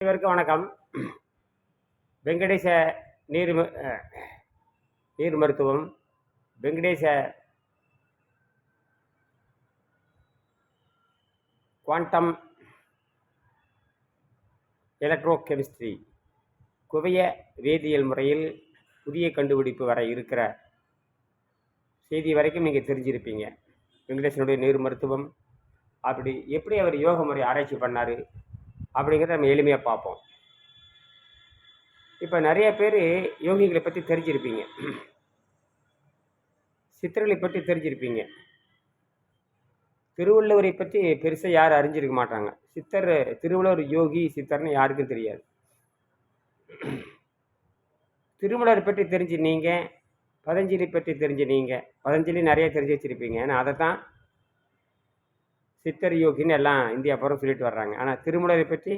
அனைவருக்கும் வணக்கம். வெங்கடேச நீர் நீர் மருத்துவம் வெங்கடேச குவாண்டம் எலக்ட்ரோ கெமிஸ்ட்ரி குவைய வேதியியல் முறையில் புதிய கண்டுபிடிப்பு வர இருக்கிற செய்தி வரைக்கும் நீங்கள் தெரிஞ்சிருப்பீங்க. வெங்கடேசனுடைய நீர் மருத்துவம் அப்படி எப்படி அவர் யோக முறை ஆராய்ச்சி பண்ணார் அப்படிங்கிறத நம்ம எளிமையாக பார்ப்போம். இப்போ நிறைய பேர் யோகிகளை பற்றி தெரிஞ்சிருப்பீங்க. சித்தர்களை பற்றி தெரிஞ்சிருப்பீங்க. திருவள்ளுவரை பற்றி பெருசாக யாரும் அறிஞ்சிருக்க மாட்டாங்க. சித்தர் திருவள்ளுவர் யோகி சித்தர்னு யாருக்கும் தெரியாது. திருமலரை பற்றி தெரிஞ்சு நீங்கள் பதஞ்சலி பற்றி தெரிஞ்சு நீங்கள் பதஞ்சலி நிறைய தெரிஞ்சு வச்சுருப்பீங்க. ஏன்னா அதை தான் சித்தர் யோகின்னு எல்லாம் இந்தியா புறம் சொல்லிட்டு வர்றாங்க. ஆனால் திருமலரை பற்றி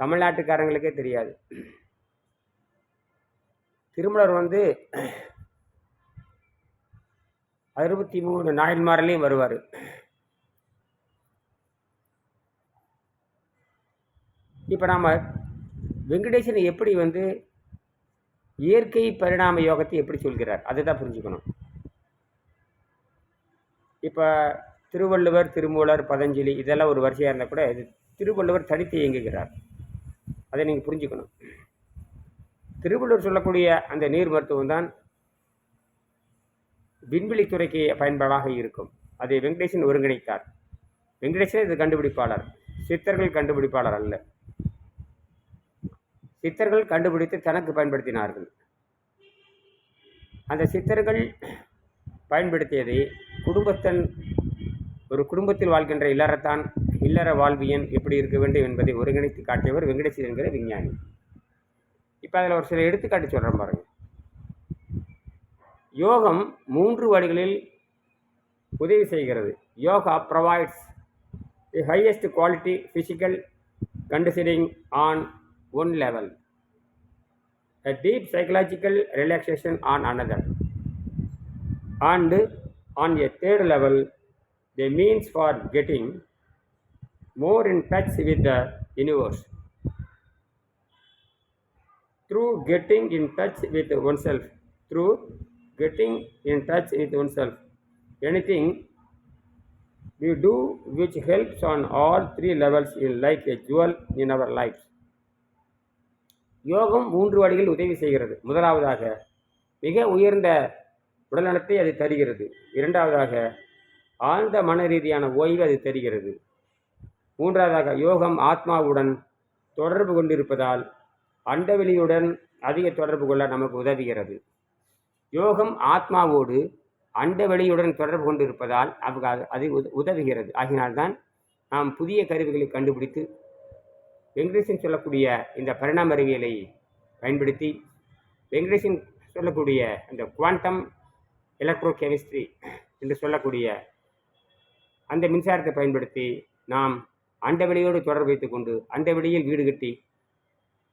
தமிழ்நாட்டுக்காரங்களுக்கே தெரியாது. திருமலர் வந்து அறுபத்தி மூணு நாயன்மாரிலையும் வருவார். இப்போ நாம் வெங்கடேசனை எப்படி வந்து இயற்கை பரிணாம யோகத்தை எப்படி சொல்கிறார்? அதை தான் புரிஞ்சுக்கணும். இப்போ திருவள்ளுவர் திருமூலர் பதஞ்சலி இதெல்லாம் ஒரு வரிசையாக இருந்தால் கூட இது திருவள்ளுவர் தனித்து இயங்குகிறார். அதை நீங்கள் புரிஞ்சுக்கணும். திருவள்ளுவர் சொல்லக்கூடிய அந்த நீர் மருத்துவம் தான் விண்வெளித்துறைக்கு பயன்பாடாக இருக்கும். அதை வெங்கடேசன் ஒருங்கிணைத்தார். வெங்கடேசன் இது கண்டுபிடிப்பாளர். சித்தர்கள் கண்டுபிடிப்பாளர் அல்ல. சித்தர்கள் கண்டுபிடித்து தனக்கு பயன்படுத்தினார்கள். அந்த சித்தர்கள் பயன்படுத்தியதை குடும்பத்தன் ஒரு குடும்பத்தில் வாழ்கின்ற இல்லறத்தான் இல்லற வாழ்வியன் எப்படி இருக்க வேண்டும் என்பதை ஒருங்கிணைத்து காட்டியவர் வெங்கடேசன் என்கிற விஞ்ஞானி. இப்போ அதில் ஒரு சில எடுத்துக்காட்டு சொல்கிறேன் பாருங்க. யோகம் மூன்று வழிகளில் உதவி செய்கிறது. Yoga provides the highest quality physical conditioning on one level a deep psychological relaxation on another. And on a third level the means for getting more in touch with the universe through getting in touch with oneself through getting in touch with oneself anything we do which helps on all three levels in like a jewel in our lives யோகம் மூன்று வழிகளில் உதவி செய்கிறது முதலாவதாக மிக உயர்ந்த உடல்நலத்தை அது தருகிறது இரண்டாவதாக ஆழ்ந்த மன ரீதியான ஓய்வு அது தருகிறது. மூன்றாவதாக யோகம் ஆத்மாவுடன் தொடர்பு கொண்டிருப்பதால் அண்டவெளியுடன் அதிக தொடர்பு கொள்ள நமக்கு உதவுகிறது. யோகம் ஆத்மாவோடு அண்டவெளியுடன் தொடர்பு கொண்டிருப்பதால் அவங்க அது- அது உத- உதவுகிறது. ஆகினால்தான் நாம் புதிய கருவிகளை கண்டுபிடித்து வெங்கடேசன் சொல்லக்கூடிய இந்த பரிணாம அறிவியலை பயன்படுத்தி வெங்கடேசன் சொல்லக்கூடிய அந்த குவாண்டம் எலக்ட்ரோ கெமிஸ்ட்ரி என்று சொல்லக்கூடிய அந்த மின்சாரத்தை பயன்படுத்தி நாம் அண்டவெளியோடு தொடர்பு வைத்துக்கொண்டு அண்டவெளியில் வீடு கட்டி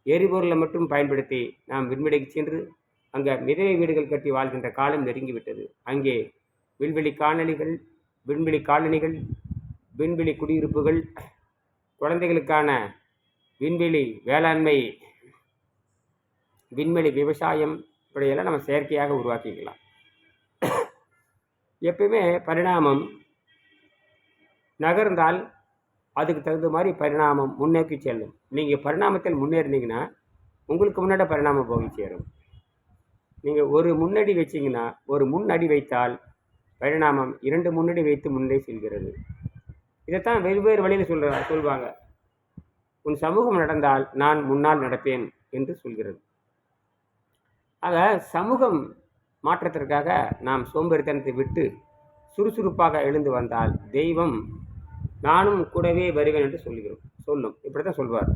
எரிபொருளை மட்டும் பயன்படுத்தி நாம் விண்வெளிக்கு சென்று அங்கே மிதவை வீடுகள் கட்டி வாழ்கின்ற காலம் நெருங்கிவிட்டது. அங்கே விண்வெளி காலனிகள் விண்வெளி காலனிகள் விண்வெளி குடியிருப்புகள் குழந்தைகளுக்கான விண்வெளி வேளாண்மை விண்வெளி விவசாயம் இப்படியெல்லாம் நம்ம செயற்கையாக உருவாக்கிக்கலாம் எப்பயுமே பரிணாமம் நகர்ந்தால் அதுக்கு தகுந்த மாதிரி பரிணாமம் முன்னோக்கி செல்லும். நீங்கள் பரிணாமத்தில் முன்னேறினீங்கன்னா உங்களுக்கு முன்னாடி பரிணாமம் போகி சேரும். நீங்கள் ஒரு முன்னடி வச்சிங்கன்னா ஒரு முன்னடி வைத்தால் பரிணாமம் இரண்டு முன்னடி வைத்து முன்னே செல்கிறது. இதைத்தான் வெவ்வேறு வழியில் சொல்கிற சொல்வாங்க. உன் சமூகம் நடந்தால் நான் முன்னால் நடப்பேன் என்று சொல்கிறது. ஆக சமூகம் மாற்றத்திற்காக நாம் சோம்பேறித்தனத்தை விட்டு சுறுசுறுப்பாக எழுந்து வந்தால் தெய்வம் நானும் கூடவே வருவேன் என்று சொல்கிறோம் சொல்லும். இப்படி தான் சொல்வார்.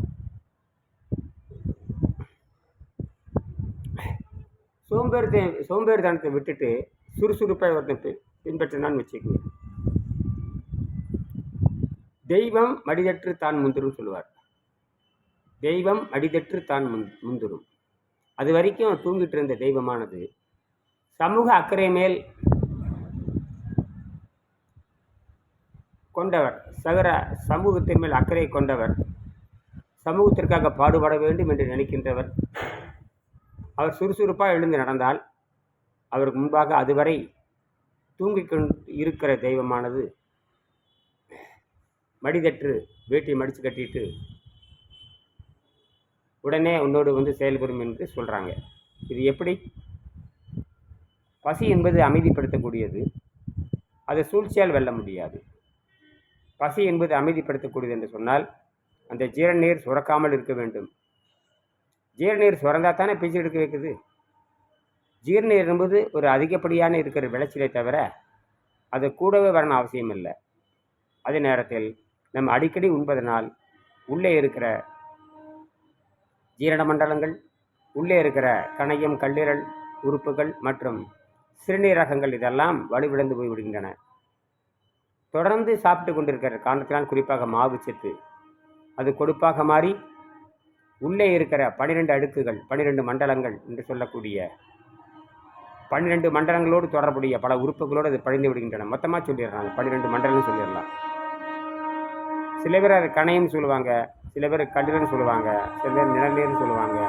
சோம்பேறித்த சோம்பேறித்தனத்தை விட்டுட்டு சுறுசுறுப்பாக ஒருத்தன் பி- பின்பற்றினான்னு வச்சுக்கோங்க தெய்வம் மடிதற்று தான் முந்திரும் சொல்லுவார். தெய்வம் அடிதற்று தான் முந் முந்திரும். அது வரைக்கும் தூங்கிட்டு இருந்த தெய்வமானது. சமூக அக்கறை மேல் கொண்டவர். சகர சமூகத்தின் மேல் அக்கறை கொண்டவர். சமூகத்திற்காக பாடுபட வேண்டும் என்று நினைக்கின்றவர். அவர் சுறுசுறுப்பாக எழுந்து நடந்தால் அவருக்கு முன்பாக அதுவரை தூங்கிக் கொண்டு இருக்கிற தெய்வமானது மடிதற்று வேட்டியை மடித்து கட்டிட்டு உடனே உன்னோடு வந்து செயல்படும் என்று சொல்கிறாங்க இது எப்படி? பசி என்பது அமைதிப்படுத்தக்கூடியது. அதை சூழ்ச்சியால் வெல்ல முடியாது. பசி என்பது அமைதிப்படுத்தக்கூடியது என்று சொன்னால் அந்த ஜீரநீர் சுரக்காமல் இருக்க வேண்டும். ஜீரநீர் சுரந்தா தானே பிச்சை எடுக்க வைக்குது? ஜீரநீர் என்பது ஒரு அதிகப்படியான இருக்கிற விளைச்சலை தவிர அது கூடவே வரணும் அவசியம் இல்லை. அதே நேரத்தில் நம்ம அடிக்கடி உண்பதனால் உள்ளே இருக்கிற ஜீரண மண்டலங்கள் உள்ளே இருக்கிற கணையம் கல்லீரல் உறுப்புகள் மற்றும் சிறுநீரகங்கள் இதெல்லாம் வலுவிழந்து போய்விடுகின்றன. தொடர்ந்து சாப்பிட்டு கொண்டிருக்கிற காரணத்தினால் குறிப்பாக மாவு சத்து அது கொடுப்பாக மாறி உள்ளே இருக்கிற பனிரெண்டு அடுக்குகள் பனிரெண்டு மண்டலங்கள் என்று சொல்லக்கூடிய பன்னிரெண்டு மண்டலங்களோடு தொடர்புடைய பல உறுப்புகளோடு அது பழிந்து விடுகின்றன. மொத்தமாக சொல்லிடுறாங்க. பன்னிரெண்டு மண்டலம்னு சொல்லிடலாம். சில பேர் அது கணையம்னு சொல்லுவாங்க. சில பேர் கல்லுன்னு சொல்லுவாங்க. சில பேர் நிலநீர்னு சொல்லுவாங்க.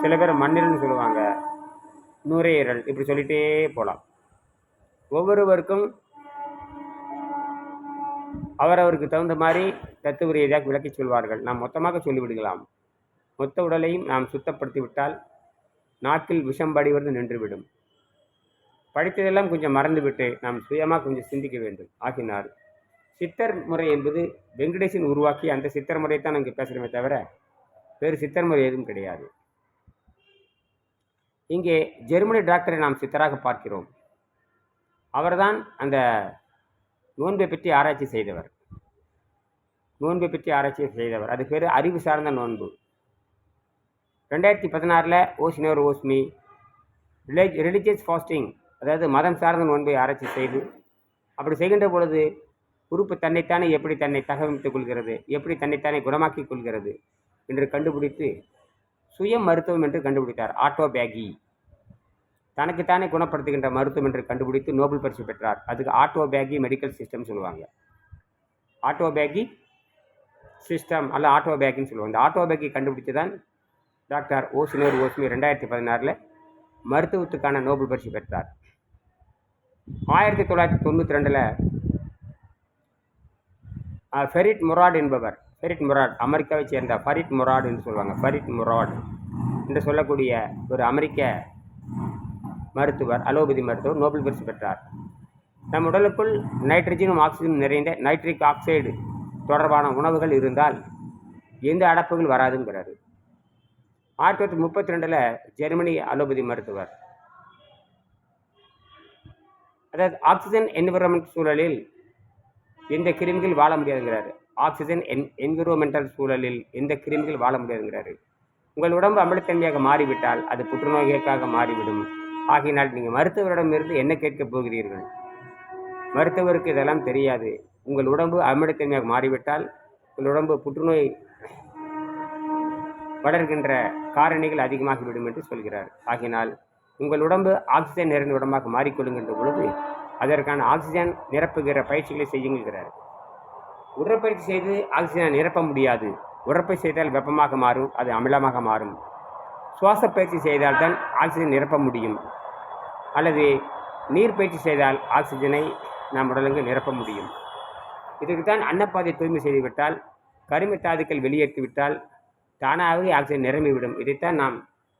சில பேர் மண்ணீர்னு சொல்லுவாங்க. நுரையீரல் இப்படி சொல்லிகிட்டே போகலாம் ஒவ்வொருவருக்கும் அவரவருக்கு தகுந்த மாதிரி தத்துவ ரீதியாக விளக்கி சொல்வார்கள். நாம் மொத்தமாக சொல்லிவிடுகலாம். மொத்த உடலையும் நாம் சுத்தப்படுத்தி விட்டால் நாக்கில் விஷம் படிவது நின்றுவிடும். படித்ததெல்லாம் கொஞ்சம் மறந்துவிட்டு நாம் சுயமாக கொஞ்சம் சிந்திக்க வேண்டும். ஆகினார் சித்தர் முறை என்பது வெங்கடேசன் உருவாக்கி அந்த சித்தர் முறையை தான் நாங்கள் பேசுகிறோமே தவிர வேறு சித்தர் முறை எதுவும் கிடையாது. இங்கே ஜெர்மனி டாக்டரை நாம் சித்தராக பார்க்கிறோம். அவர்தான் அந்த நோன்பை பற்றி ஆராய்ச்சி செய்தவர். நோன்பை பற்றி ஆராய்ச்சி செய்தவர். அது பேர் அறிவு சார்ந்த நோன்பு. ரெண்டாயிரத்தி பதினாறில் ஓசினோர் ஓஸ்மி ரிலேஜ் ரிலிஜியஸ் ஃபாஸ்டிங் அதாவது மதம் சார்ந்த நோன்பை ஆராய்ச்சி செய்து அப்படி செய்கின்ற பொழுது உறுப்பு தன்னைத்தானே எப்படி தன்னை தகவமைத்துக் கொள்கிறது எப்படி தன்னைத்தானே குணமாக்கிக் கொள்கிறது என்று கண்டுபிடித்து சுய மருத்துவம் என்று கண்டுபிடித்தார். ஆட்டோபேகி. தனக்குத்தானே குணப்படுத்துகின்ற மருத்துவம் என்று கண்டுபிடித்து நோபல் பரிசு பெற்றார். அதுக்கு ஆட்டோபேகி மெடிக்கல் சிஸ்டம் சொல்லுவாங்க. ஆட்டோபேகி சிஸ்டம் அல்ல ஆட்டோபேகின்னு சொல்லுவாங்க. இந்த ஆட்டோபேகி கண்டுபிடித்து தான் டாக்டர் ஓசினோர் ஓஸ்மி ரெண்டாயிரத்தி பதினாறில் மருத்துவத்துக்கான நோபல் பரிசு பெற்றார். ஆயிரத்தி தொள்ளாயிரத்தி தொண்ணூற்றி ரெண்டில் ஃபெரிட் முராட் என்பவர் ஃபெரிட் முராட் அமெரிக்காவை சேர்ந்த ஃபரிட் முராட் என்று சொல்லுவாங்க. ஃபரிட் முராட் என்று சொல்லக்கூடிய ஒரு அமெரிக்க மருத்துவர் அலோபதி மருத்துவர் நோபல் பரிசு பெற்றார். நம் உடலுக்குள் நைட்ரஜனும் ஆக்சிஜனும் நிறைந்த நைட்ரிக் ஆக்சைடு தொடர்பான உணவுகள் இருந்தால் எந்த அடப்புகள் வராதுங்கிறாரு. ஆயிரத்தி தொள்ளாயிரத்தி முப்பத்தி ரெண்டில் ஜெர்மனி அலோபதி மருத்துவர். அதாவது ஆக்சிஜன் என்விரான்மெண்ட் சூழலில் எந்த கிருமிகள் வாழ முடியாதுங்கிறாரு. ஆக்சிஜன் என் என்விரோமெண்டல் சூழலில் எந்த கிருமிகள் வாழ முடியாதுங்கிறாரு. உங்கள் உடம்பு அமிலத்தன்மையாக மாறிவிட்டால் அது புற்றுநோய்க்காக மாறிவிடும். ஆகினால் நீங்கள் மருத்துவரிடமிருந்து என்ன கேட்கப் போகிறீர்கள்? மருத்துவருக்கு இதெல்லாம் தெரியாது. உங்கள் உடம்பு அமிலத்தன்மையாக மாறிவிட்டால் உங்கள் உடம்பு புற்றுநோய் வளர்கின்ற காரணிகள் அதிகமாகிவிடும் என்று சொல்கிறார். ஆகினால் உங்கள் உடம்பு ஆக்சிஜன் நிறைந்த உடம்பாக மாறிக்கொள்ளுங்கின்ற பொழுது அதற்கான ஆக்சிஜன் நிரப்புகிற பயிற்சிகளை செய்யுங்கிறார் உடற்பயிற்சி செய்து ஆக்சிஜனை நிரப்ப முடியாது. உடற்பயிற்சி செய்தால் வெப்பமாக மாறும் அது அமிலமாக மாறும். சுவாச பயிற்சி செய்தால் தான் ஆக்சிஜன் நிரப்ப முடியும். அல்லது நீர் பயிற்சி செய்தால் ஆக்சிஜனை நம் உடலுக்கு நிரப்ப முடியும். இதற்கு தான் அன்னப்பாதை தூய்மை செய்துவிட்டால் கரிம தாதுக்கள் வெளியேற்றிவிட்டால் தானாகவே ஆக்சிஜன் நிரம்பிவிடும் இதைத்தான் நாம்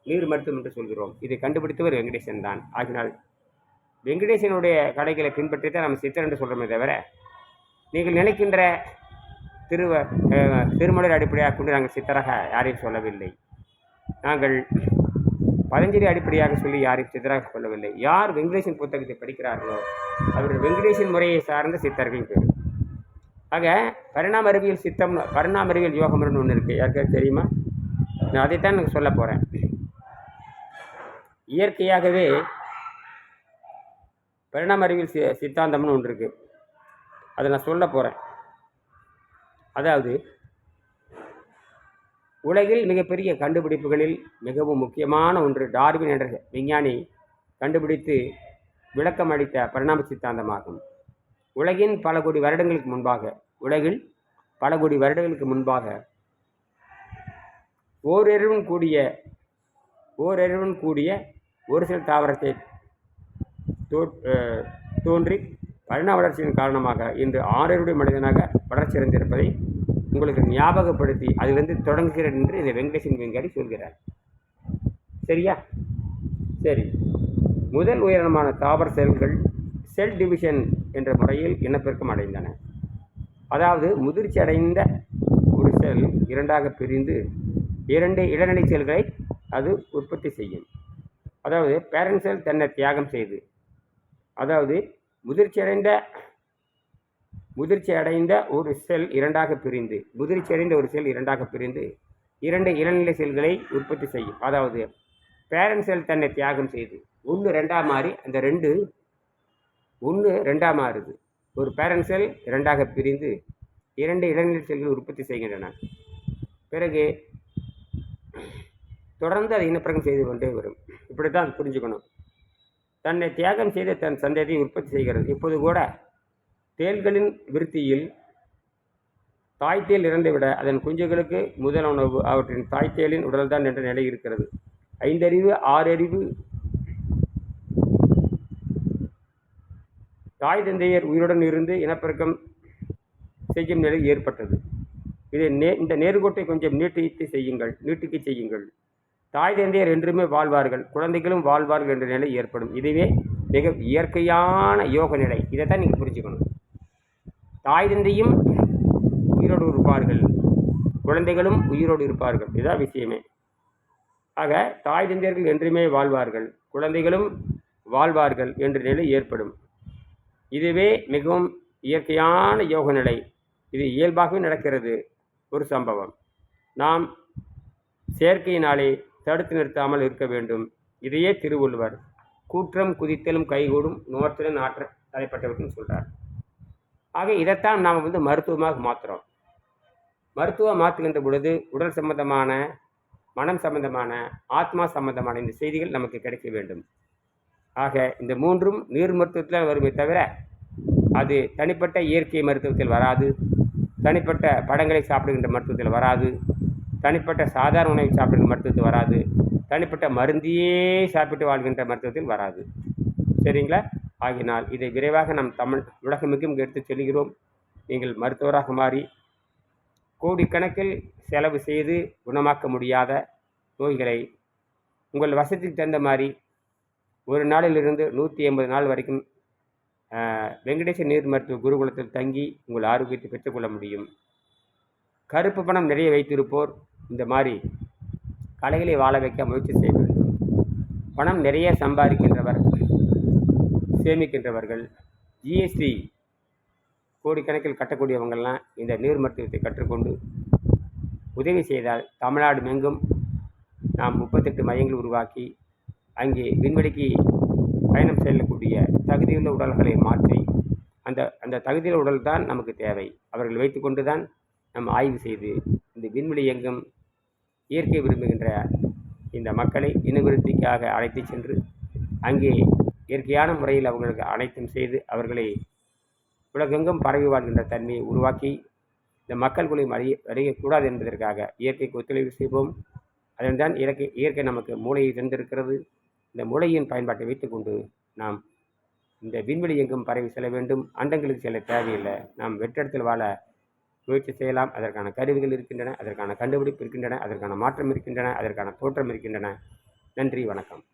நீர் மருத்துவம் என்று சொல்கிறோம். இதை கண்டுபிடித்தவர் வெங்கடேசன் தான். ஆகினால் வெங்கடேசனுடைய கடைகளை பின்பற்றி தான் நம்ம சித்தர் என்று சொல்கிறோமே தவிர நீங்கள் நினைக்கின்ற திருவ திருமலர் அடிப்படையாக கொண்டு நாங்கள் சித்தராக யாரையும் சொல்லவில்லை. நாங்கள் பதஞ்சலி அடிப்படையாக சொல்லி யாரையும் சித்தராக சொல்லவில்லை யார் வெங்கடேசன் புத்தகத்தை படிக்கிறார்களோ அவர்கள் வெங்கடேசன் முறையை சார்ந்த சித்தர்கள் பேர். ஆக பரிணாம அறிவியல் சித்தம் பரிணாம அறிவியல் யோகம்னு ஒன்று இருக்குது யாருக்காவது தெரியுமா? நான் அதைத்தான் எனக்கு சொல்ல போகிறேன் இயற்கையாகவே பரிணாம அறிவியல் சி சித்தாந்தம்னு ஒன்று இருக்குது அதை நான் சொல்ல போகிறேன் அதாவது உலகில் மிகப்பெரிய கண்டுபிடிப்புகளில் மிகவும் முக்கியமான ஒன்று டார்வின் என்ற விஞ்ஞானி கண்டுபிடித்து விளக்கம் அளித்த பரிணாம சித்தாந்தமாகும். உலகின் பல கோடி வருடங்களுக்கு முன்பாக உலகில் பல கோடி வருடங்களுக்கு முன்பாக ஓரறிவுடன் கூடிய ஓரறிவுடன் கூடிய ஒரு சில தாவரத்தை தோ தோன்றி பரிணாம வளர்ச்சியின் காரணமாக இன்று ஆறறிவுடைய மனிதனாக வளர்ச்சியடைந்திருப்பதை உங்களுக்கு ஞாபகப்படுத்தி அதிலிருந்து தொடங்குகிறது என்று இந்த வெங்கடேசன் வெங்காடி சொல்கிறார். சரியா? சரி. முதல் உயரமான தாவர செல்கள் செல் டிவிஷன் என்ற முறையில் இனப்பெருக்கம் அடைந்தன. அதாவது முதிர்ச்சி அடைந்த ஒரு செல் இரண்டாக பிரிந்து இரண்டு இளநிலை செல்களை அது உற்பத்தி செய்யும். அதாவது பேரண்ட் செல் தன்னை தியாகம் செய்து அதாவது முதிர்ச்சி அடைந்த முதிர்ச்சி அடைந்த ஒரு செல் இரண்டாக பிரிந்து முதிர்ச்சி அடைந்த ஒரு செல் இரண்டாக பிரிந்து இரண்டு இளநிலை செல்களை உற்பத்தி செய்யும். அதாவது பேரண்ட் செல் தன்னை தியாகம் செய்து ஒன்று ரெண்டாக மாறி அந்த ரெண்டு ஒன்று ரெண்டாக மாறுது. ஒரு பேரண்ட் செல் இரண்டாக பிரிந்து இரண்டு இளநிலை செல்கள் உற்பத்தி செய்கின்றன. பிறகு தொடர்ந்து அதை இனப்பிரகம் செய்து கொண்டே வரும். இப்படி தான் புரிஞ்சுக்கணும். தன்னை தியாகம் செய்த தன் சந்ததியை உற்பத்தி செய்கிறது. இப்போது கூட தேள்களின் விருத்தியில் தாய்த்தேல் இறந்துவிட அதன் குஞ்சுகளுக்கு முதல் உணவு அவற்றின் தாய்த்தேலின் உடல்தான் என்ற நிலை இருக்கிறது. ஐந்தறிவு ஆறறிவு தாய் தந்தையர் உயிருடன் இருந்து இனப்பெருக்கம் செய்யும் நிலை ஏற்பட்டது. இதை நே இந்த நேர்கோட்டை கொஞ்சம் நீட்டித்து செய்யுங்கள் நீட்டிக்க செய்யுங்கள். தாய் தந்தையர் என்றுமே வாழ்வார்கள் குழந்தைகளும் வாழ்வார்கள் என்ற நிலை ஏற்படும். இதுவே மிக இயற்கையான யோக நிலை இதை தான் நீங்கள் புரிஞ்சுக்கணும். தாய் தந்தையும் உயிரோடு இருப்பார்கள். குழந்தைகளும் உயிரோடு இருப்பார்கள். இதுதான் விஷயமே. ஆக தாய் தந்தையர்கள் என்றுமே வாழ்வார்கள். குழந்தைகளும் வாழ்வார்கள் என்ற நிலை ஏற்படும். இதுவே மிகவும் இயற்கையான யோக நிலை. இது இயல்பாகவே நடக்கிறது. ஒரு சம்பவம். நாம் செயற்கையினாலே தடுத்து நிறுத்தாமல் இருக்க வேண்டும். இதையே திருவள்ளுவர் கூற்றம் குதித்தலும் கைகூடும் நோற்றலும் ஆற்ற தலைப்பட்டவர்கள் சொல்கிறார் ஆக இதைத்தான் நாம் வந்து மருத்துவமாக மாற்றுறோம் மருத்துவம் மாற்றுகின்ற பொழுது உடல் சம்பந்தமான மனம் சம்பந்தமான ஆத்மா சம்பந்தமான இந்த செய்திகள் நமக்கு கிடைக்க வேண்டும். ஆக இந்த மூன்றும் நீர் மருத்துவத்தில் வருமே தவிர அது தனிப்பட்ட இயற்கை மருத்துவத்தில் வராது தனிப்பட்ட படங்களை சாப்பிடுகின்ற மருத்துவத்தில் வராது தனிப்பட்ட சாதாரண உணவை சாப்பிடுகின்ற மருத்துவத்தில் வராது தனிப்பட்ட மருந்தையே சாப்பிட்டு வாழ்கின்ற மருத்துவத்தில் வராது. சரிங்களா? ஆகினால் இதை விரைவாக நம் தமிழ் உலகமிகும் எடுத்து செல்கிறோம். நீங்கள் மருத்துவராக மாறி கோடிக்கணக்கில் செலவு செய்து குணமாக்க முடியாத நோய்களை உங்கள் வசதிக்கு தகுந்த மாதிரி ஒரு நாளிலிருந்து நூற்றி எண்பது நாள் வரைக்கும் ஆஹ், வெங்கடேச நீர் மருத்துவ குருகுலத்தில் தங்கி உங்கள் ஆரோக்கியத்தை பெற்றுக்கொள்ள முடியும். கருப்பு பணம் நிறைய வைத்திருப்போர் இந்த மாதிரி கலைகளை வாழ வைக்க முயற்சி செய்ய வேண்டும். பணம் நிறைய சம்பாதிக்கின்றவர் சேமிக்கின்றவர்கள். ஜிஎஸ்டி கோடிக்கணக்கில் கட்டக்கூடியவங்கள்லாம் இந்த நீர் மருத்துவத்தை கற்றுக்கொண்டு உதவி செய்தால் தமிழ்நாடு மெங்கும். நாம் முப்பத்தெட்டு மையங்கள் உருவாக்கி அங்கே விண்வெளிக்கு பயணம் செல்லக்கூடிய தகுதியுள்ள உடல்களை மாற்றி அந்த அந்த தகுதியுள்ள உடல் தான் நமக்கு தேவை. அவர்கள் வைத்துக்கொண்டு தான் நாம் ஆய்வு செய்து இந்த விண்வெளி எங்கும் இயற்கை விரும்புகின்ற இந்த மக்களை இனவிருத்திக்காக அழைத்து சென்று அங்கே இயற்கையான முறையில் அவர்களுக்கு அனைத்தும் செய்து அவர்களை உலகெங்கும் பரவி வாழ்கின்ற தன்மையை உருவாக்கி இந்த மக்கள் குழுவும் அறிய அறியக்கூடாது என்பதற்காக இயற்கைக்கு ஒத்துழைப்பு செய்வோம். அதன்தான் இயற்கை இயற்கை நமக்கு மூளையை தந்திருக்கிறது. இந்த மூளையின் பயன்பாட்டை வைத்துக்கொண்டு நாம் இந்த விண்வெளி எங்கும் பரவி செல்ல வேண்டும். அண்டங்களுக்கு செல்ல தேவையில்லை. நாம் வெற்றிடத்தில் வாழ முயற்சி செய்யலாம். அதற்கான கருவிகள் இருக்கின்றன. அதற்கான கண்டுபிடிப்பு இருக்கின்றன. அதற்கான மாற்றம் இருக்கின்றன. அதற்கான தோற்றம் இருக்கின்றன. நன்றி. வணக்கம்.